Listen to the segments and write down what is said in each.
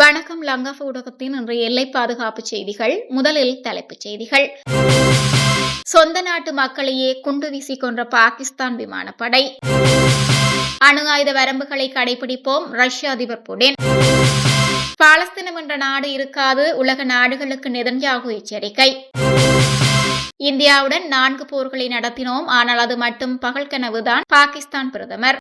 வணக்கம் லங்காஃப் ஊடகத்தின் இன்றைய எல்லை பாதுகாப்பு செய்திகள். முதலில் தலைப்புச் செய்திகள். சொந்த நாட்டு மக்களையே குண்டு வீசி கொன்ற பாகிஸ்தான் விமானப்படை. அணு ஆயுத வரம்புகளை கடைபிடிப்போம் ரஷ்ய அதிபர் புடின். பாலஸ்தீனம் என்ற நாடு இருக்காது உலக நாடுகளுக்கு நெதன்யாகு எச்சரிக்கை. இந்தியாவுடன் நான்கு போர்களை நடத்தினோம் ஆனால் அது மட்டும் பகல் கனவுதான் பாகிஸ்தான் பிரதமர்.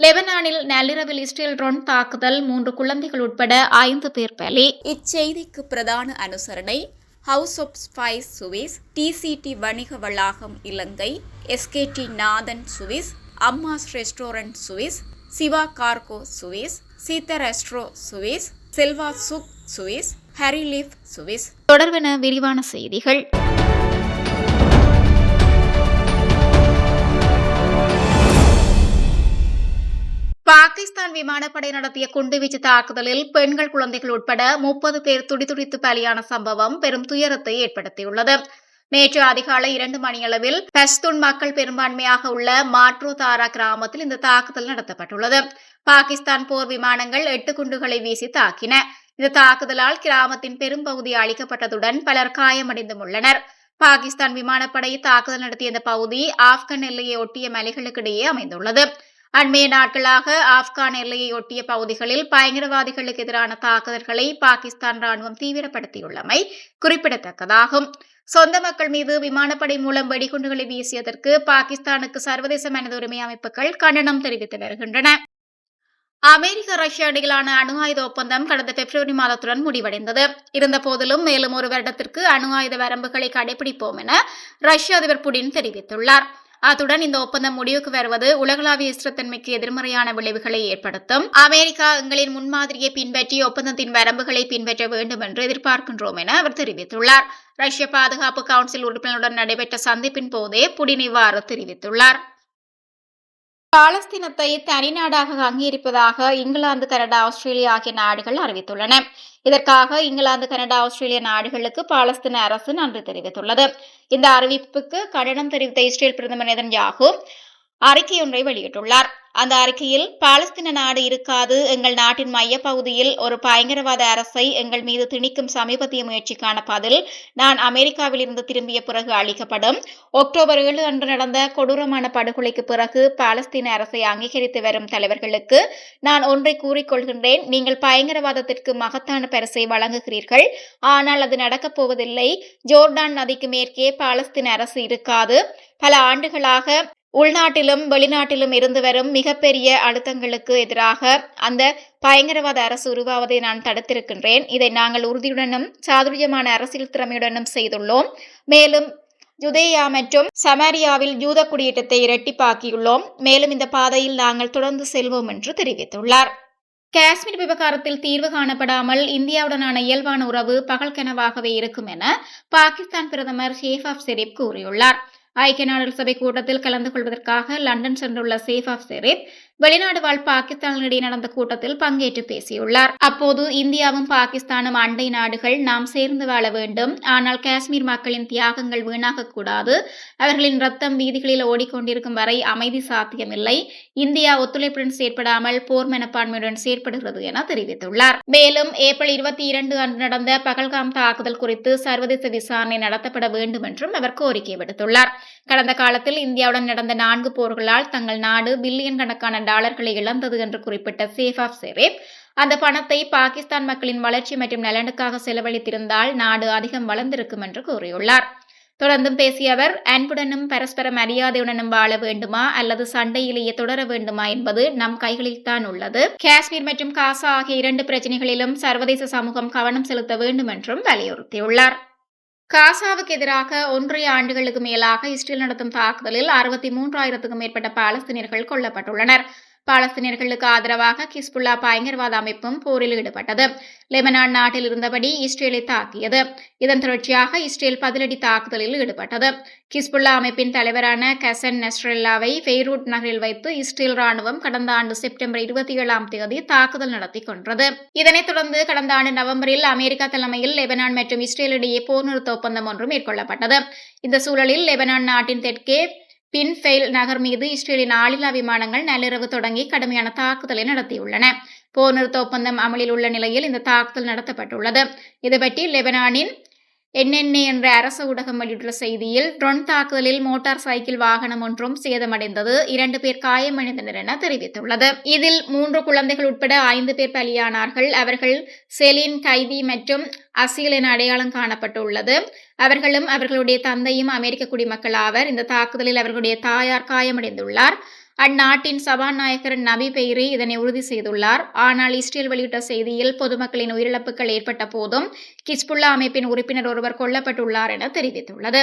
லெபனானில் நள்ளிரவில் இஸ்ரேல் ட்ரோன் தாக்குதல் மூன்று குழந்தைகள் உட்பட ஐந்து பேர் பலி. இச்செய்திக்கு பிரதான அனுசரணை House of Spice Swiss TCT வணிக வளாகம் இலங்கை SKT Nathan Swiss Ammas restaurant Swiss Siva cargo Swiss Seetha restro Swiss Selva சுக் சுவிஸ் ஹரிலீஃப் சுவிஸ் தொடர்பென விரிவான செய்திகள். பாகிஸ்தான் விமானப்படை நடத்திய குண்டுவீச்சு தாக்குதலில் பெண்கள் குழந்தைகள் உட்பட முப்பது பேர் துடிதுடித்து பலியான சம்பவம் பெரும் துயரத்தை ஏற்படுத்தியுள்ளது. நேற்று அதிகாலை இரண்டு மணியளவில் பஸ்துன் மக்கள் பெரும்பான்மையாக உள்ள மாட்ரோ தாரா கிராமத்தில் இந்த தாக்குதல் நடத்தப்பட்டுள்ளது. பாகிஸ்தான் போர் விமானங்கள் எட்டு குண்டுகளை வீசி தாக்கின. இந்த தாக்குதலால் கிராமத்தின் பெரும்பகுதி அழிக்கப்பட்டதுடன் பலர் காயமடைந்தும் உள்ளனர் பாகிஸ்தான் விமானப்படை தாக்குதல் நடத்திய இந்த பகுதி ஆப்கன் எல்லையை ஒட்டிய மலைகளுக்கிடையே அமைந்துள்ளது. அண்மைய நாட்களாக ஆப்கான் எல்லையை ஒட்டிய பகுதிகளில் பயங்கரவாதிகளுக்கு எதிரான தாக்குதல்களை பாகிஸ்தான் ராணுவம் தீவிரப்படுத்தியுள்ளமை குறிப்பிடத்தக்கதாகும். சொந்த மக்கள் மீது விமானப்படை மூலம் வெடிகுண்டுகளை வீசியதற்கு பாகிஸ்தானுக்கு சர்வதேச மனித உரிமை அமைப்புகள் கண்டனம் தெரிவித்து வருகின்றன. அமெரிக்க ரஷ்யா இடையிலான அணு ஆயுத ஒப்பந்தம் கடந்த பிப்ரவரி மாதத்துடன் முடிவடைந்தது. இருந்தபோதிலும் மேலும் ஒரு வருடத்திற்கு அணு ஆயுத வரம்புகளை கடைபிடிப்போம் என ரஷ்ய அதிபர் புடின் தெரிவித்துள்ளார். அத்துடன் இந்த ஒப்பந்தம் முடிவுக்கு வருவது உலகளாவிய ஸ்திரத்தன்மைக்கு எதிர்மறையான விளைவுகளை ஏற்படுத்தும். அமெரிக்கா எங்களின் முன்மாதிரியை பின்பற்றி ஒப்பந்தத்தின் வரம்புகளை பின்பற்ற வேண்டும் என்று எதிர்பார்க்கின்றோம் என அவர் தெரிவித்துள்ளார். ரஷ்ய பாதுகாப்பு கவுன்சில் உறுப்பினருடன் நடைபெற்ற சந்திப்பின் போதே புடின் இவ்வாறு தெரிவித்துள்ளார். பாலஸ்தீனத்தை தனிநாடாக அங்கீகரிப்பதாக இங்கிலாந்து கனடா ஆஸ்திரேலியா ஆகிய நாடுகள் அறிவித்துள்ளன. இதற்காக இங்கிலாந்து கனடா ஆஸ்திரேலிய நாடுகளுக்கு பாலஸ்தீன அரசு நன்றி தெரிவித்துள்ளது. இந்த அறிவிப்புக்கு கண்டனம் தெரிவித்த இஸ்ரேல் பிரதமர் யாகூ அறிக்கையொன்றை வெளியிட்டுள்ளார். அந்த அறிக்கையில் பாலஸ்தீன நாடு இருக்காது எங்கள் நாட்டின் மையப்பகுதியில் ஒரு பயங்கரவாத அரசை எங்கள் மீது திணிக்கும் சமீபத்திய முயற்சிக்கான பதில் நான் அமெரிக்காவில் இருந்து திரும்பிய பிறகு அளிக்கப்படும். அக்டோபர் ஏழு அன்று நடந்த கொடூரமான படுகொலைக்கு பிறகு பாலஸ்தீன அரசை அங்கீகரித்து வரும் தலைவர்களுக்கு நான் ஒன்றை கூறிக்கொள்கின்றேன். நீங்கள் பயங்கரவாதத்திற்கு மகத்தான பரிசை வழங்குகிறீர்கள். ஆனால் அது நடக்கப் போவதில்லை. ஜோர்டான் நதிக்கு மேற்கே பாலஸ்தீன அரசு இருக்காது. பல ஆண்டுகளாக உள்நாட்டிலும் வெளிநாட்டிலும் இருந்து வரும் மிகப்பெரிய அழுத்தங்களுக்கு எதிராக அந்த பயங்கரவாத அரசு உருவாவதை நான் தடுத்திருக்கின்றேன். இதை நாங்கள் உறுதியுடனும் சாதுரியமான அரசியல் திறமையுடனும் செய்துள்ளோம். மேலும் ஜுதேயா மற்றும் சமாரியாவில் யூத குடியேற்றத்தை இரட்டிப்பாக்கியுள்ளோம். மேலும் இந்த பாதையில் நாங்கள் தொடர்ந்து செல்வோம் என்று தெரிவித்துள்ளார். காஷ்மீர் விவகாரத்தில் தீர்வு காணப்படாமல் இந்தியாவுடனான இயல்பான உறவு பகல் கனவாகவே இருக்கும் என பாகிஸ்தான் பிரதமர் ஷேஃப் ஆஃப் ஷெரீப் கூறியுள்ளார். ஐக்கிய நாடுகள் சபை கூட்டத்தில் கலந்து கொள்வதற்காக லண்டன் சென்றுள்ள சேஃப் ஆஃப் செரீப் வெளிநாடு வாழ் பாகிஸ்தானிடையே நடந்த கூட்டத்தில் பங்கேற்று பேசியுள்ளார். அப்போது இந்தியாவும் பாகிஸ்தானும் அண்டை நாடுகள் நாம் சேர்ந்து வாழ வேண்டும். ஆனால் காஷ்மீர் மக்களின் தியாகங்கள் வீணாகக்கூடாது அவர்களின் ரத்தம் வீதிகளில் ஓடிக்கொண்டிருக்கும் வரை அமைதி சாத்தியமில்லை. இந்தியா ஒத்துழைப்புடன் செயற்படாமல் போர் மனப்பான்மையுடன் செயற்படுகிறது என தெரிவித்துள்ளார். மேலும் ஏப்ரல் இருபத்தி இரண்டு அன்று நடந்த பகல்காம் தாக்குதல் குறித்து சர்வதேச விசாரணை நடத்தப்பட வேண்டும் என்றும் அவர் கோரிக்கை விடுத்துள்ளார். கடந்த காலத்தில் இந்தியாவுடன் நடந்த நான்கு போர்களால் தங்கள் நாடு பில்லியன் கணக்கான டாலர்களை இழந்தது என்று குறிப்பிட்ட சேஃப் ஆஃப் செரேப் அந்த பணத்தை பாகிஸ்தான் மக்களின் வளர்ச்சி மற்றும் நலனுக்காக செலவழித்திருந்தால் நாடு அதிகம் வளர்ந்திருக்கும் என்று கூறியுள்ளார். தொடர்ந்தும் பேசிய அவர் அன்புடனும் பரஸ்பர மரியாதையுடனும் வாழ வேண்டுமா அல்லது சண்டையிலேயே தொடர வேண்டுமா என்பது நம் கைகளில் தான் உள்ளது. காஷ்மீர் மற்றும் காசா ஆகிய இரண்டு பிரச்சனைகளிலும் சர்வதேச சமூகம் கவனம் செலுத்த வேண்டும் என்றும் வலியுறுத்தியுள்ளார். காசாவுக்கு எதிராக ஒன்றிய ஆண்டுகளுக்கு மேலாக இஸ்ரேல் நடத்தும் தாக்குதலில் அறுபத்தி மூன்றாயிரத்துக்கும் மேற்பட்ட பாலஸ்தீனியர்கள் கொல்லப்பட்டுள்ளனர். பாலஸ்தீனியர்களுக்கு ஆதரவாக கிஸ்புல்லா பயங்கரவாத அமைப்பும் போரில் ஈடுபட்டது. லெபனான் நாட்டில் இருந்தபடி இஸ்ரேலை தாக்கியது. இதன் தொடர்ச்சியாக இஸ்ரேல் பதிலடி தாக்குதலில் ஈடுபட்டது. கிஸ்புல்லா அமைப்பின் தலைவரான கசன் நெஸ்ரல்லாவை பெய்ரூட் நகரில் வைத்து இஸ்ரேல் ராணுவம் கடந்த ஆண்டு செப்டம்பர் இருபத்தி ஏழாம் தேதி தாக்குதல் நடத்தி கொன்றது. இதனைத் தொடர்ந்து கடந்த ஆண்டு நவம்பரில் அமெரிக்கா தலைமையில் லெபனான் மற்றும் இஸ்ரேல் இடையே போர் நிறுத்த ஒப்பந்தம் ஒன்று மேற்கொள்ளப்பட்டது. இந்த சூழலில் லெபனான் நாட்டின் தெற்கே பின்ஃபெயில் நகர் மீது இஸ்ரேலின் ஆளில்லா விமானங்கள் நள்ளிரவு தொடங்கி கடுமையான தாக்குதலை நடத்தியுள்ளன. போர் நிறுத்த ஒப்பந்தம் அமலில் உள்ள நிலையில் இந்த தாக்குதல் நடத்தப்பட்டுள்ளது. இதுபற்றி லெபனானின் என்என்ஏ என்ற அரச ஊடகம் வெளியிட்டுள்ள செய்தியில் ட்ரோன் தாக்குதலில் மோட்டார் சைக்கிள் வாகனம் ஒன்றும் சேதமடைந்தது. இரண்டு பேர் காயமடைந்தனர் என தெரிவித்துள்ளது. இதில் மூன்று குழந்தைகள் உட்பட ஐந்து பேர் பலியானார்கள். அவர்கள் செலின் கைதி மற்றும் அசீல் என அடையாளம் காணப்பட்டுள்ளது. அவர்களும் அவர்களுடைய தந்தையும் அமெரிக்க குடிமக்கள் ஆவர் இந்த தாக்குதலில் அவர்களுடைய தாயார் காயமடைந்துள்ளார். அந்நாட்டின் சபாநாயகர் நபி பெய்ரி இதனை உறுதி செய்துள்ளார். ஆனால் இஸ்ரேல் வெளியிட்ட செய்தியில் பொதுமக்களின் உயிரிழப்புகள் ஏற்பட்ட போதும் கிஸ்புல்லா அமைப்பின் உறுப்பினர் ஒருவர் கொல்லப்பட்டுள்ளார் என தெரிவித்துள்ளது.